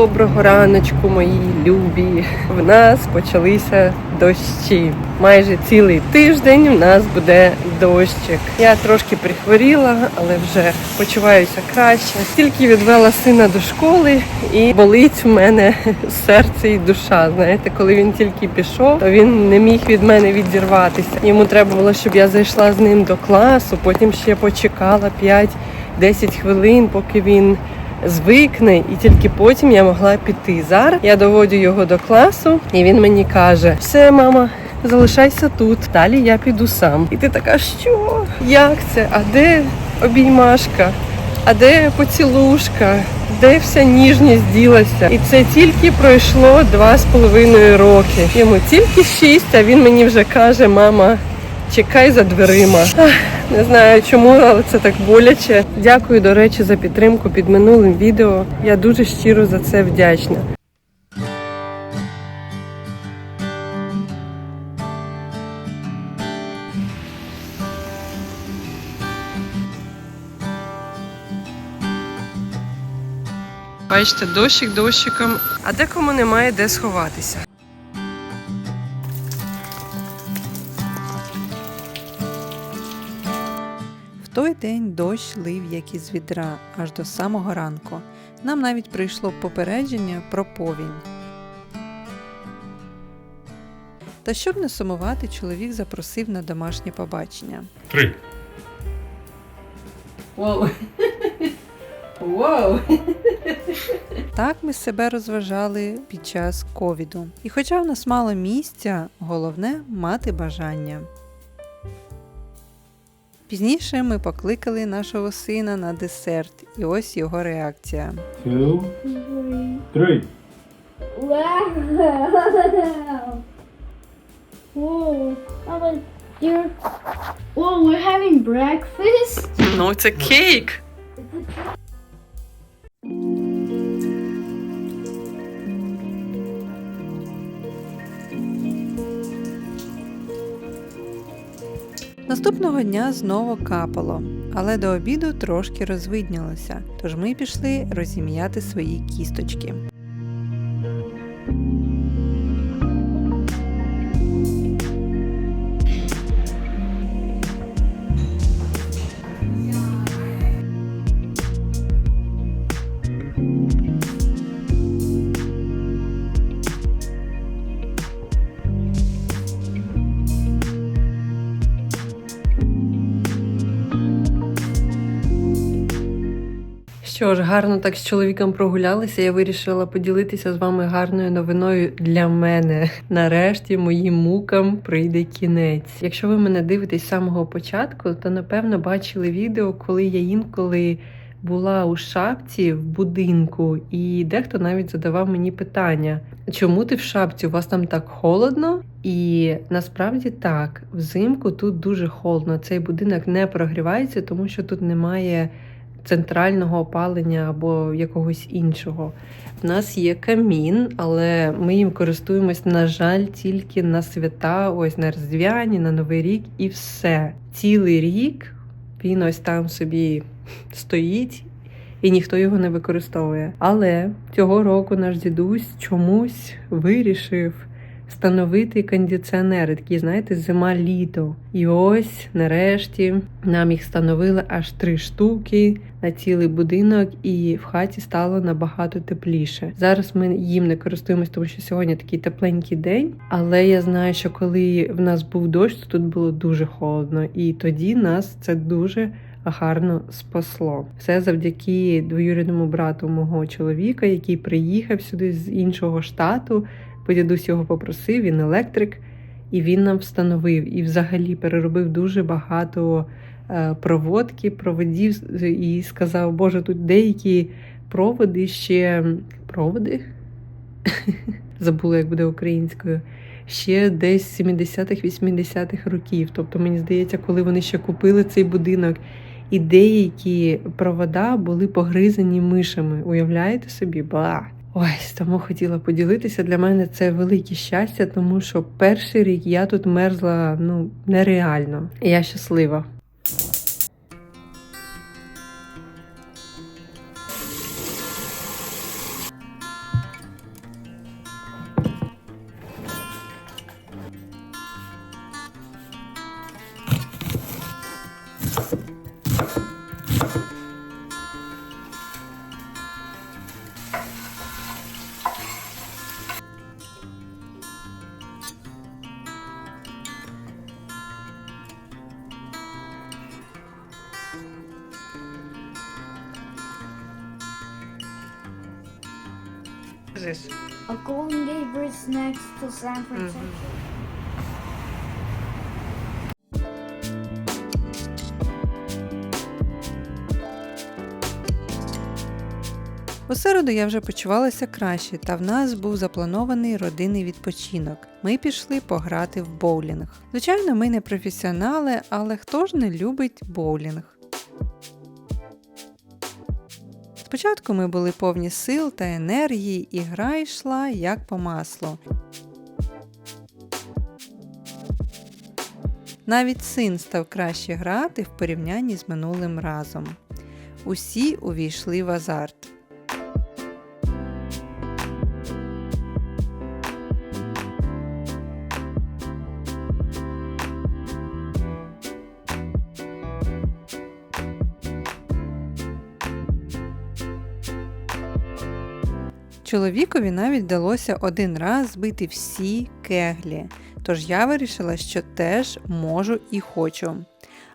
Доброго раночку, мої любі. В нас почалися дощі. Майже цілий тиждень у нас буде дощик. Я трошки прихворіла, але вже почуваюся краще. Тільки відвела сина до школи і болить в мене серце і душа. Знаєте, коли він тільки пішов, то він не міг від мене відірватися. Йому треба було, щоб я зайшла з ним до класу, потім ще почекала 5-10 хвилин, поки він звикне, і тільки потім я могла піти. Зараз я доводю його до класу, і він мені каже: все, мама. Залишайся тут, далі я піду сам. І ти така, що? Як це? А де обіймашка? А де поцілушка? Де вся ніжність ділася? І це тільки пройшло два з половиною роки. Йому тільки шість, а він мені вже каже, мама, чекай за дверима. Ах, не знаю чому, але це так боляче. Дякую, до речі, за підтримку під минулим відео. Я дуже щиро за це вдячна. Бачите, дощик дощиком, а декому немає де сховатися. Той день дощ лив як із відра аж до самого ранку. Нам навіть прийшло попередження про повінь. Та щоб не сумувати, чоловік запросив на домашнє побачення. Три. Вау! Вау! Так ми себе розважали під час ковіду. І хоча в нас мало місця, головне мати бажання. Пізніше ми покликали нашого сина на десерт, і ось його реакція. Two. Three. Wow! Whoa! I was you're. Whoa! We're having breakfast. No, it's a кейк! Наступного дня знову капало, але до обіду трошки розвиднялося, тож ми пішли розім'яти свої кісточки. Що ж, гарно так з чоловіком прогулялися. Я вирішила поділитися з вами гарною новиною для мене. Нарешті моїм мукам прийде кінець. Якщо ви мене дивитесь з самого початку, то напевно бачили відео, коли я інколи була у шапці в будинку, і дехто навіть задавав мені питання: чому ти в шапці? У вас там так холодно? І насправді так, взимку тут дуже холодно. Цей будинок не прогрівається, тому що тут немає центрального опалення або якогось іншого. У нас є камін, але ми їм користуємось, на жаль, тільки на свята, ось на Різдвяні, на Новий рік і все. Цілий рік він ось там собі стоїть. І ніхто його не використовує. Але цього року наш дідусь чомусь вирішив встановити кондиціонери, такі, знаєте, зима-літо. І ось нарешті нам їх встановили аж три штуки на цілий будинок, і в хаті стало набагато тепліше. Зараз ми їм не користуємось, тому що сьогодні такий тепленький день. Але я знаю, що коли в нас був дощ, то тут було дуже холодно, і тоді нас це дуже. Гарно спасло все завдяки двоюрідному брату мого чоловіка, який приїхав сюди з іншого штату. Бо дідусь його попросив, він електрик, і він нам встановив і взагалі переробив дуже багато е, проводки, проводів і сказав, Боже, тут деякі проводи ще проводи. Забула, як буде українською. Ще десь 70-х, 80-х років. Тобто, мені здається, коли вони ще купили цей будинок, і деякі провода були погризані мишами. Уявляєте собі? Ба! Ось тому хотіла поділитися. Для мене це велике щастя, тому що перший рік я тут мерзла ну нереально. Я щаслива. Ж. A Golden Gate Bridge next to San Francisco. У середу я вже почувалася краще, та в нас був запланований родинний відпочинок. Ми пішли пограти в боулінг. Звичайно, ми не професіонали, але хто ж не любить боулінг? Спочатку ми були повні сил та енергії, і гра йшла як по маслу. Навіть син став краще грати в порівнянні з минулим разом. Усі увійшли в азарт. Чоловікові навіть вдалося один раз збити всі кеглі, тож я вирішила, що теж можу і хочу.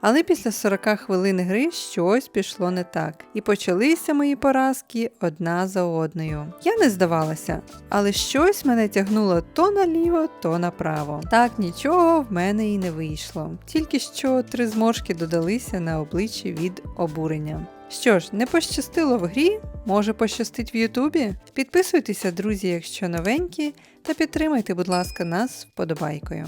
Але після 40 хвилин гри щось пішло не так, і почалися мої поразки одна за одною. Я не здавалася, але щось мене тягнуло то наліво, то направо. Так нічого в мене і не вийшло. Тільки що три зморшки додалися на обличчі від обурення. Що ж, не пощастило в грі, може пощастить в Ютубі? Підписуйтеся, друзі, якщо новенькі, та підтримайте, будь ласка, нас вподобайкою.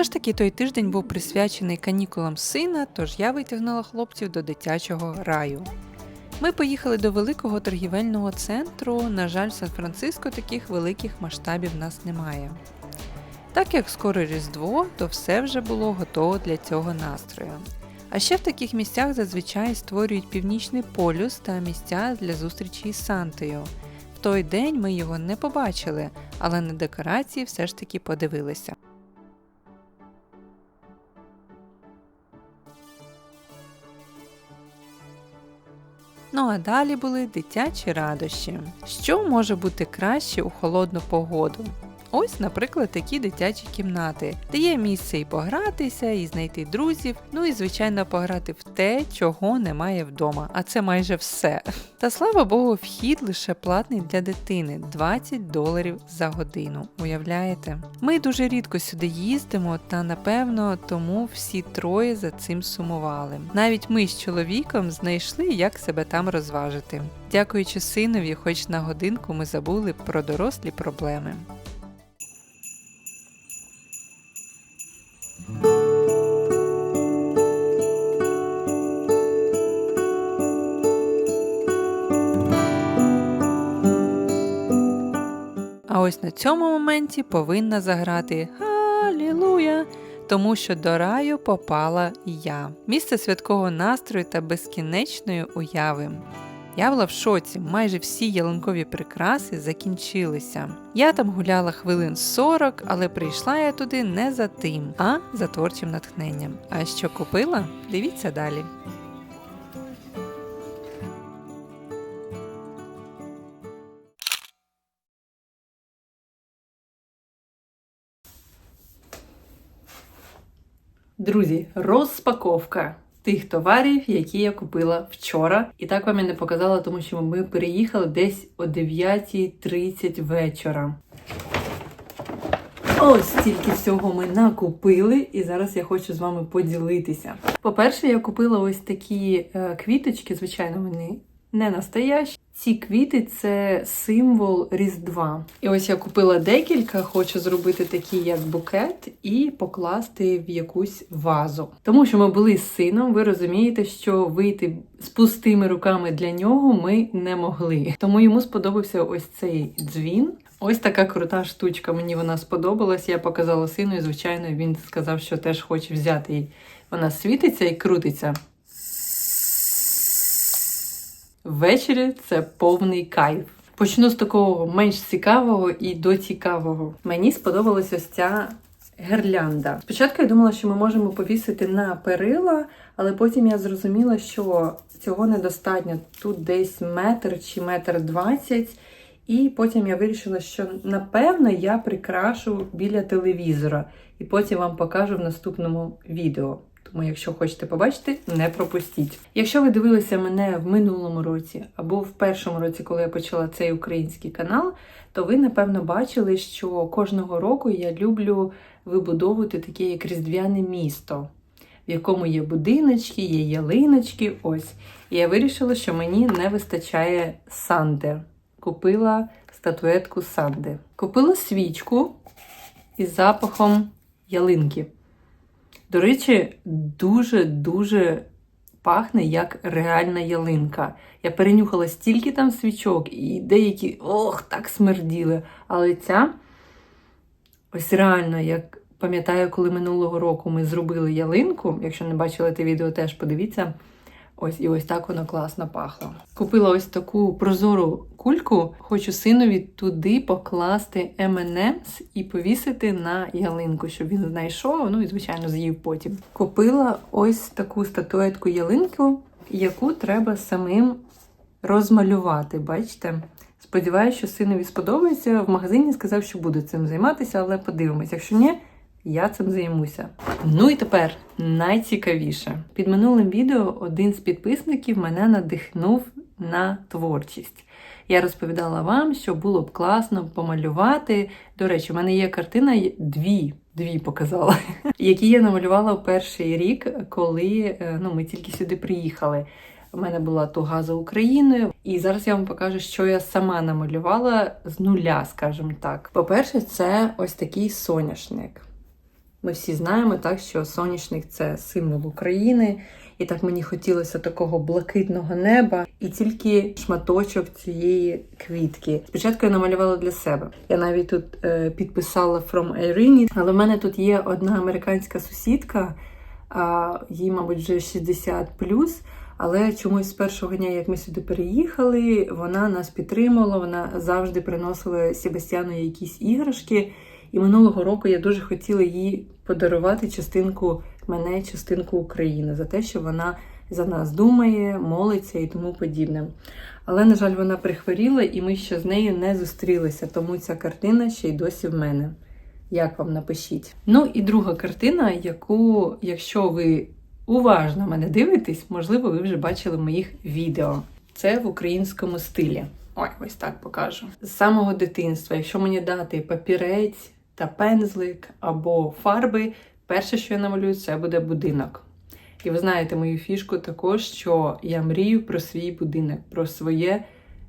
Все ж таки той тиждень був присвячений канікулам сина, тож я витягнула хлопців до дитячого раю. Ми поїхали до великого торгівельного центру. На жаль, в Сан-Франциско таких великих масштабів нас немає. Так як скоро Різдво, то все вже було готово для цього настрою. А ще в таких місцях зазвичай створюють північний полюс та місця для зустрічі із Сантою. В той день ми його не побачили, але на декорації все ж таки подивилися. Ну а далі були дитячі радощі. Що може бути краще у холодну погоду? Ось, наприклад, такі дитячі кімнати, де є місце і погратися, і знайти друзів, ну і звичайно пограти в те, чого немає вдома, а це майже все. Та слава Богу, вхід лише платний для дитини 20 доларів за годину. Уявляєте? Ми дуже рідко сюди їздимо, та напевно тому всі троє за цим сумували. Навіть ми з чоловіком знайшли, як себе там розважити. Дякуючи синові, хоч на годинку ми забули про дорослі проблеми. Ось на цьому моменті повинна заграти Халілуя, тому що до раю попала я. Місце святкового настрою та безкінечної уяви. Я була в шоці, майже всі ялинкові прикраси закінчилися. Я там гуляла хвилин 40, але прийшла я туди не за тим, а за творчим натхненням. А що купила? Дивіться далі. Друзі, розпаковка тих товарів, які я купила вчора. І так вам я не показала, тому що ми переїхали десь о 9.30 вечора. Ось стільки всього ми накупили, і зараз я хочу з вами поділитися. По-перше, я купила ось такі е, квіточки, звичайно, вони не настоящі. Ці квіти це символ Різдва. І ось я купила декілька, хочу зробити такий як букет і покласти в якусь вазу. Тому що ми були з сином, ви розумієте, що вийти з пустими руками для нього ми не могли. Тому йому сподобався ось цей дзвін. Ось така крута штучка. Мені вона сподобалась. Я показала сину, і звичайно він сказав, що теж хоче взяти її. Вона світиться і крутиться. Ввечері це повний кайф. Почну з такого менш цікавого і до цікавого. Мені сподобалася ось ця гірлянда. Спочатку я думала, що ми можемо повісити на перила, але потім я зрозуміла, що цього недостатньо. Тут десь метр чи метр двадцять. І потім я вирішила, що напевно я прикрашу біля телевізора, і потім вам покажу в наступному відео. Тому, якщо хочете побачити, не пропустіть. Якщо ви дивилися мене в минулому році або в першому році, коли я почала цей український канал, то ви напевно бачили, що кожного року я люблю вибудовувати таке як різдвяне місто, в якому є будиночки, є ялиночки. Ось. І я вирішила, що мені не вистачає санди. Купила статуетку санди. Купила свічку із запахом ялинки. До речі, дуже-дуже пахне як реальна ялинка. Я перенюхала стільки там свічок, і деякі ох, так смерділи. Але ця ось реально, як пам'ятаю, коли минулого року ми зробили ялинку. Якщо не бачили те відео, теж подивіться. Ось і ось так воно класно пахло. Купила ось таку прозору кульку. Хочу синові туди покласти M&M's і повісити на ялинку, щоб він знайшов. Ну і звичайно з'їв потім. Купила ось таку статуетку ялинку, яку треба самим розмалювати. Бачите? Сподіваюся, що синові сподобається. В магазині сказав, що буде цим займатися, але подивимось. Якщо ні, я цим займуся. Ну і тепер найцікавіше. Під минулим відео один з підписників мене надихнув на творчість. Я розповідала вам, що було б класно помалювати. До речі, у мене є картина дві. Дві показала, які я намалювала у перший рік, коли е, ну, ми тільки сюди приїхали. У мене була туга за Україною, і зараз я вам покажу, що я сама намалювала з нуля, скажімо так. По-перше, це ось такий соняшник. Ми всі знаємо, так, що соняшник це символ України, і так мені хотілося такого блакитного неба і тільки шматочок цієї квітки. Спочатку я намалювала для себе. Я навіть тут е, підписала From Irene, але в мене тут є одна американська сусідка, а, їй, мабуть, вже 60 але чомусь з першого дня, як ми сюди переїхали, вона нас підтримувала, вона завжди приносила Себастьяну якісь іграшки. І минулого року я дуже хотіла їй подарувати частинку мене, частинку України за те, що вона за нас думає, молиться і тому подібне. Але, на жаль, вона прихворіла, і ми ще з нею не зустрілися, тому ця картина ще й досі в мене. Як вам напишіть? Ну і друга картина, яку, якщо ви уважно мене дивитесь, можливо, ви вже бачили в моїх відео. Це в українському стилі. Ой, ось так покажу. З самого дитинства, якщо мені дати папірець та пензлик або фарби, перше, що я намалюю, це буде будинок. І ви знаєте мою фішку також, що я мрію про свій будинок, про своє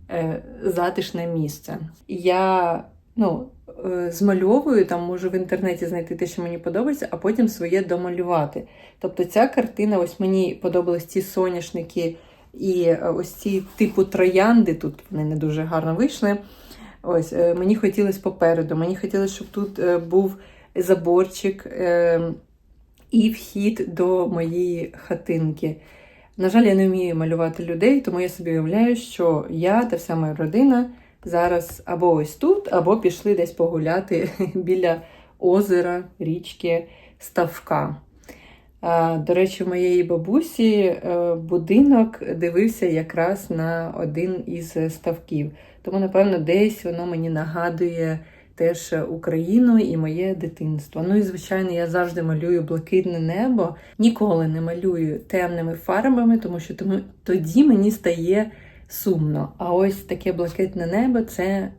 е, затишне місце. Я ну, е, змальовую, там можу в інтернеті знайти те, що мені подобається, а потім своє домалювати. Тобто ця картина, ось мені подобались ці соняшники і е, ось ці типу троянди, тут вони не дуже гарно вийшли. Ось е, Мені хотілося попереду, мені хотілося, щоб тут е, був заборчик е, і вхід до моєї хатинки. На жаль, я не вмію малювати людей, тому я собі уявляю, що я та вся моя родина зараз або ось тут, або пішли десь погуляти біля озера, річки Ставка. До речі, у моєї бабусі будинок дивився якраз на один із ставків. Тому, напевно, десь воно мені нагадує теж Україну і моє дитинство. Ну і, звичайно, я завжди малюю блакитне небо, ніколи не малюю темними фарбами, тому що тому, тоді мені стає сумно. А ось таке блакитне небо це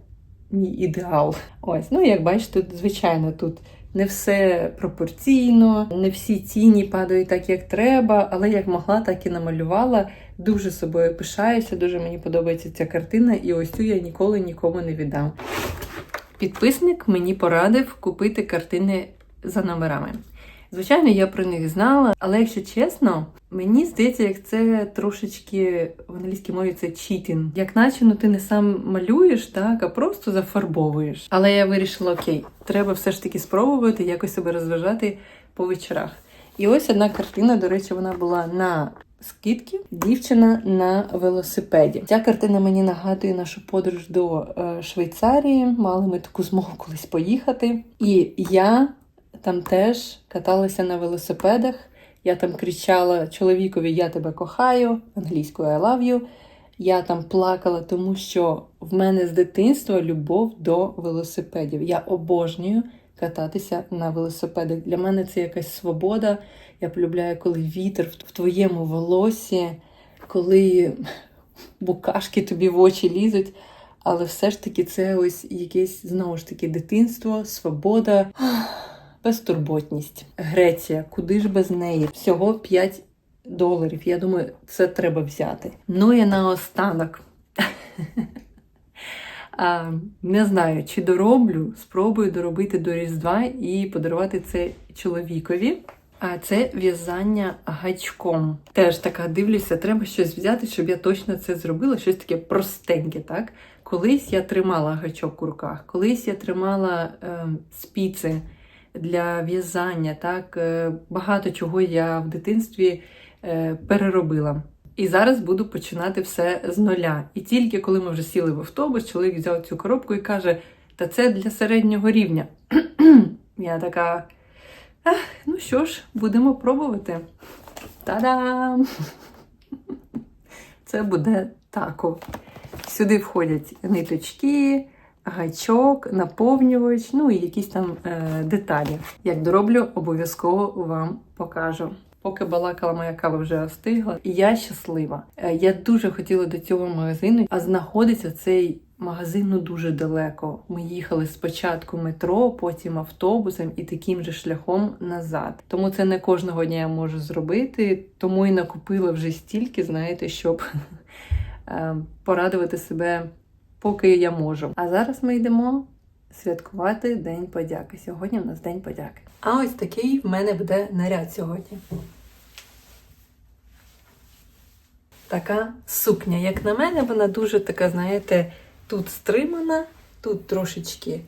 мій ідеал. Ось, ну як бачите, звичайно, тут. Не все пропорційно, не всі тіні падають так, як треба, але як могла, так і намалювала. Дуже собою пишаюся, дуже мені подобається ця картина, і ось цю я ніколи нікому не віддам. Підписник мені порадив купити картини за номерами. Звичайно, я про них знала, але якщо чесно, мені здається, як це трошечки в англійській мові це читінг. Як наче ну ти не сам малюєш, так, а просто зафарбовуєш. Але я вирішила, окей, треба все ж таки спробувати якось себе розважати по вечорах. І ось одна картина, до речі, вона була на скидки. Дівчина на велосипеді. Ця картина мені нагадує нашу подорож до е, Швейцарії. Мали ми таку змогу колись поїхати. І я там теж каталися на велосипедах. Я там кричала чоловікові Я тебе кохаю, англійською I love you. Я там плакала, тому що в мене з дитинства любов до велосипедів. Я обожнюю кататися на велосипедах. Для мене це якась свобода. Я полюбляю, коли вітер в твоєму волосі, коли букашки тобі в очі лізуть. Але все ж таки це ось якесь знову ж таки дитинство, свобода, безтурботність. Греція, куди ж без неї? Всього 5 доларів. Я думаю, це треба взяти. Ну і наостанок. А, не знаю, чи дороблю, спробую доробити до Різдва і подарувати це чоловікові. А це в'язання гачком. Теж така дивлюся, треба щось взяти, щоб я точно це зробила. Щось таке простеньке, так? Колись я тримала гачок у руках, колись я тримала е, спіци для в'язання. Так? Е, багато чого я в дитинстві е, переробила. І зараз буду починати все з нуля. І тільки коли ми вже сіли в автобус, чоловік взяв цю коробку і каже: Та це для середнього рівня. Я така. Ну що ж, будемо пробувати. Та-дам! Це буде тако. Сюди входять ниточки, гачок, наповнювач, ну і якісь там е, деталі. Як дороблю, обов'язково вам покажу. Поки балакала моя кава вже остигла, і я щаслива. Е, Я дуже хотіла до цього магазину, а знаходиться цей магазин ну дуже далеко. Ми їхали спочатку метро, потім автобусом і таким же шляхом назад. Тому це не кожного дня я можу зробити, тому і накупила вже стільки, знаєте, щоб е, порадувати себе, поки я можу. А зараз ми йдемо святкувати День подяки. Сьогодні в нас День подяки. А ось такий в мене буде наряд сьогодні. Така сукня. Як на мене, вона дуже така, знаєте, тут стримана, тут трошечки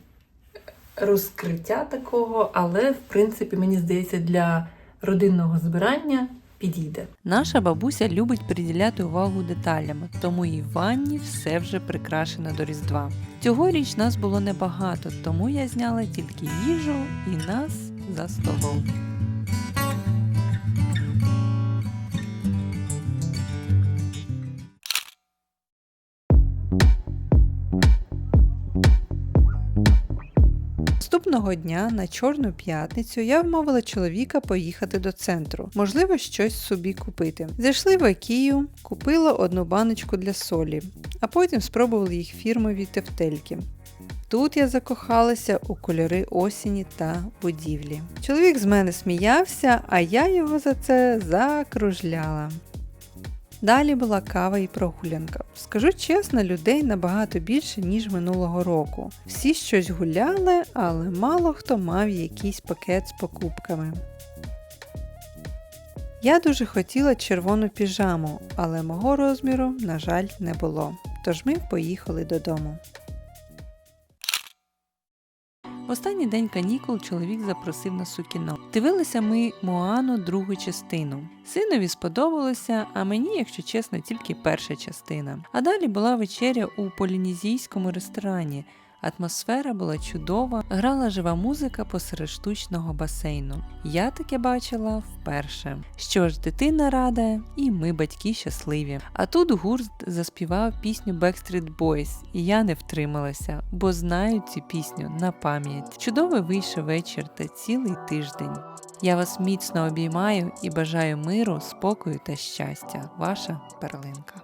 розкриття такого, але, в принципі, мені здається, для родинного збирання підійде. Наша бабуся любить приділяти увагу деталями, тому і в ванні все вже прикрашено до Різдва. Цьогоріч нас було небагато, тому я зняла тільки їжу і нас за столом. Наступного дня на Чорну п'ятницю я вмовила чоловіка поїхати до центру, можливо, щось собі купити. Зайшли в Акію, купила одну баночку для солі, а потім спробували їх фірмові тефтельки. Тут я закохалася у кольори осені та будівлі. Чоловік з мене сміявся, а я його за це закружляла. Далі була кава і прогулянка. Скажу чесно, людей набагато більше, ніж минулого року. Всі щось гуляли, але мало хто мав якийсь пакет з покупками. Я дуже хотіла червону піжаму, але мого розміру, на жаль, не було. Тож ми поїхали додому. В останній день канікул чоловік запросив нас у кіно. Дивилися ми Моану другу частину. Синові сподобалося, а мені, якщо чесно, тільки перша частина. А далі була вечеря у полінезійському ресторані. Атмосфера була чудова, грала жива музика посеред штучного басейну. Я таке бачила вперше. Що ж, дитина рада, і ми, батьки, щасливі. А тут гурт заспівав пісню Backstreet Boys, і я не втрималася, бо знаю цю пісню на пам'ять. Чудовий вийшов вечір та цілий тиждень. Я вас міцно обіймаю і бажаю миру, спокою та щастя. Ваша перлинка.